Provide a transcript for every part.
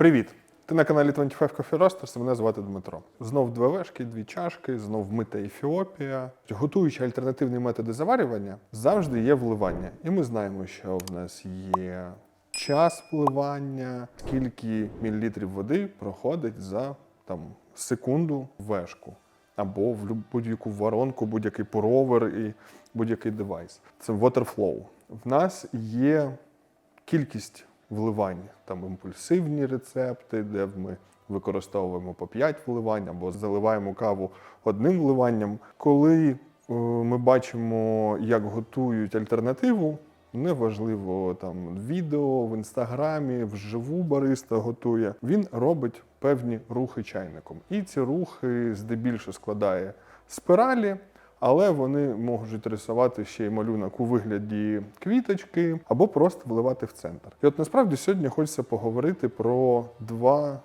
Привіт! Ти на каналі 25 Coffee Roasters, мене звати Дмитро. Знов дві вешки, дві чашки, знов мита Ефіопія. Готуючи альтернативні методи заварювання, завжди є вливання. І ми знаємо, що в нас є час вливання, скільки мілілітрів води проходить за там, секунду вешку. Або в будь-яку воронку, будь-який поровер і будь-який девайс. Це water flow. В нас є кількість вливань, там імпульсивні рецепти, де ми використовуємо по 5 вливань або заливаємо каву одним вливанням. Коли е, ми бачимо, як готують альтернативу, неважливо там відео в інстаграмі, вживу бариста готує. Він робить певні рухи чайником. І ці рухи здебільшого складає спиралі. Але вони можуть рисувати ще й малюнок у вигляді квіточки або просто вливати в центр. І от насправді сьогодні хочеться поговорити про два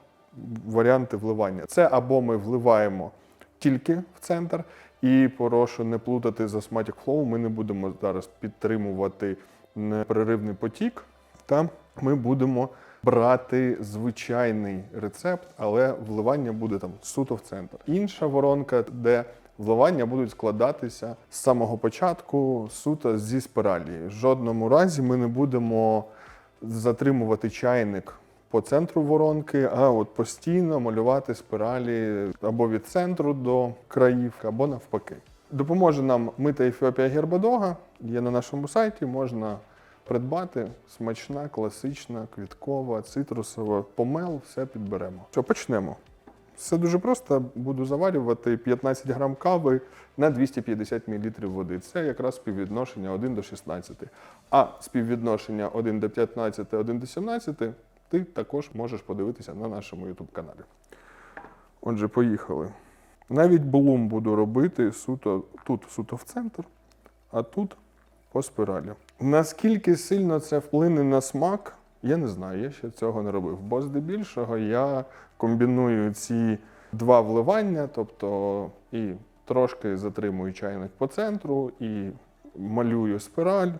варіанти вливання: це або ми вливаємо тільки в центр, і прошу не плутати за Flow. Ми не будемо зараз підтримувати непреривний потік. Та ми будемо брати звичайний рецепт, але вливання буде там суто в центр. Інша воронка, де вливання будуть складатися з самого початку суто зі спиралі. В жодному разі ми не будемо затримувати чайник по центру воронки, а от постійно малювати спиралі або від центру до країв, або навпаки. Допоможе нам мита Ефіопія Гербадога. Є на нашому сайті, можна придбати смачна, класична, квіткова, цитрусова, помел, все підберемо. Що, почнемо. Все дуже просто. Буду заварювати 15 грам кави на 250 мл води. Це якраз співвідношення 1 до 16. А співвідношення 1 до 15, 1 до 17 ти також можеш подивитися на нашому YouTube каналі. Отже, поїхали. Навіть блум буду робити суто тут, суто в центр, а тут по спіралі. Наскільки сильно це вплине на смак, я не знаю, я ще цього не робив. Бо здебільшого я комбіную ці два вливання, тобто і трошки затримую чайник по центру, і малюю спіраль.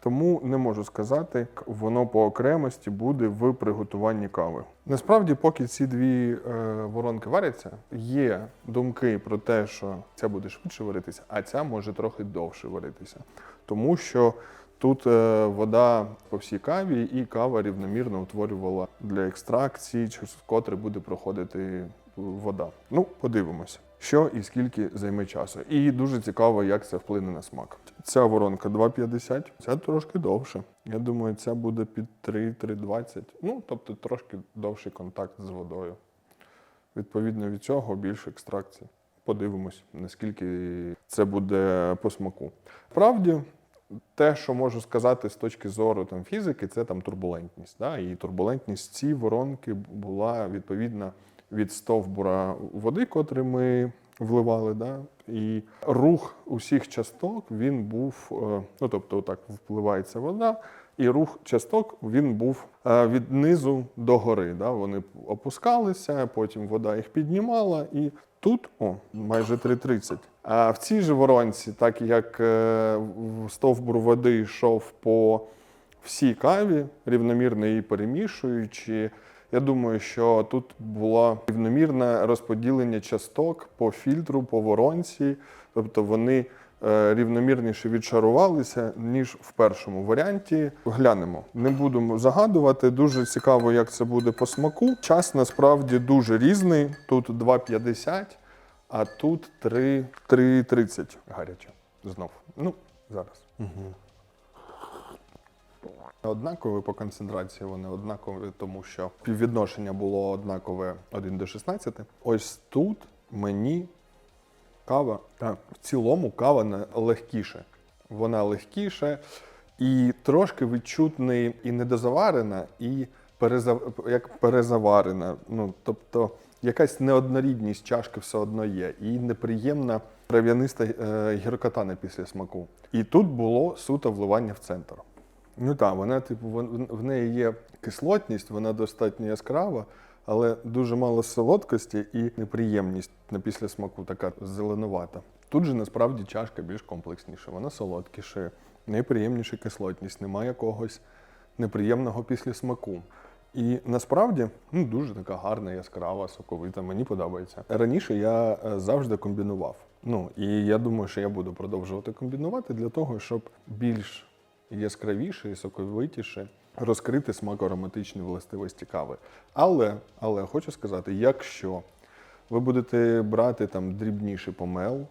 Тому не можу сказати, воно по окремості буде в приготуванні кави. Насправді, поки ці дві е, воронки варяться, є думки про те, що ця буде швидше варитися, а ця може трохи довше варитися. Тому що тут е, вода по всій каві, і кава рівномірно утворювала для екстракції, через котре буде проходити вода. Ну, подивимося, що і скільки займе часу. І дуже цікаво, як це вплине на смак. Ця воронка 2,50, ця трошки довше. Я думаю, ця буде під 3-3,20. Ну, тобто трошки довший контакт з водою. Відповідно від цього більше екстракції. Подивимось, наскільки це буде по смаку. Справді, те, що можу сказати з точки зору там, фізики, це там турбулентність. Да? І турбулентність цієї воронки була відповідна від стовбура води, котрий ми вливали. Да? І рух усіх часток він був, е, ну тобто, так впливається вода, і рух часток він був е, від низу до гори. Да? Вони опускалися, потім вода їх піднімала, і тут о, майже 3,30. А в цій же воронці, так як е, стовбур води йшов по всій каві, рівномірно її перемішуючи. Я думаю, що тут було рівномірне розподілення часток по фільтру, по воронці, тобто вони рівномірніше відшарувалися, ніж в першому варіанті. Глянемо. Не будемо загадувати. Дуже цікаво, як це буде по смаку. Час насправді дуже різний. Тут 2,50, а тут 3,30 гаряче. Знов. Ну, зараз. Однакові по концентрації вони однакові, тому що співвідношення було однакове 1 до 16. Ось тут мені кава, так, в цілому кава легкіше. Вона легкіше і трошки відчутний і недозаварена, і перезав... як перезаварена. Ну, тобто якась неоднорідність чашки все одно є, і неприємна трав'яниста е, гіркота на після смаку. І тут було суто вливання в центр. Ну так, вона, типу, в неї є кислотність, вона достатньо яскрава, але дуже мало солодкості і неприємність на після смаку така зеленувата. Тут же насправді чашка більш комплексніша, вона солодкіша, неприємніша кислотність, немає якогось неприємного після смаку. І насправді ну, дуже така гарна, яскрава, соковита. Мені подобається. Раніше я е, завжди комбінував. Ну і я думаю, що я буду продовжувати комбінувати для того, щоб більш яскравіше і соковитіше розкрити смако-ароматичні властивості кави. Але, але хочу сказати, якщо ви будете брати там дрібніший помел,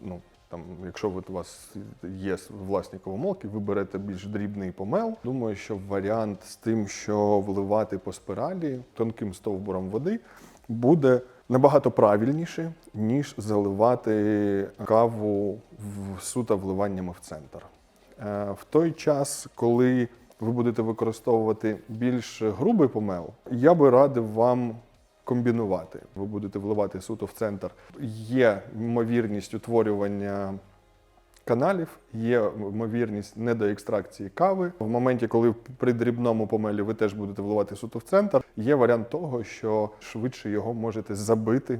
ну там, якщо у вас є власні кавомолки, ви берете більш дрібний помел. Думаю, що варіант з тим, що вливати по спиралі тонким стовбуром води, буде набагато правильніше, ніж заливати каву в суто вливаннями в центр. Е, В той час, коли ви будете використовувати більш грубий помел, я би радив вам комбінувати. Ви будете вливати суто в центр. Є ймовірність утворювання каналів, є ймовірність недоекстракції кави. В моменті, коли при дрібному помелі ви теж будете вливати суто в центр, є варіант того, що швидше його можете забити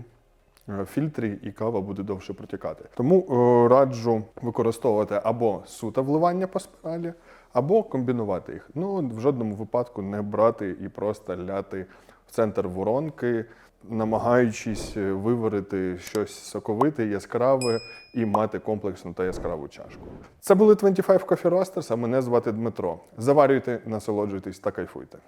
е, в фільтрі, і кава буде довше протікати. Тому е, раджу використовувати або суто вливання по спіралі, або комбінувати їх. Ну в жодному випадку не брати і просто ляти в центр воронки, намагаючись е, виварити щось соковите, яскраве і мати комплексну та яскраву чашку. Це були 25 Coffee Roasters, а мене звати Дмитро. Заварюйте, насолоджуйтесь та кайфуйте.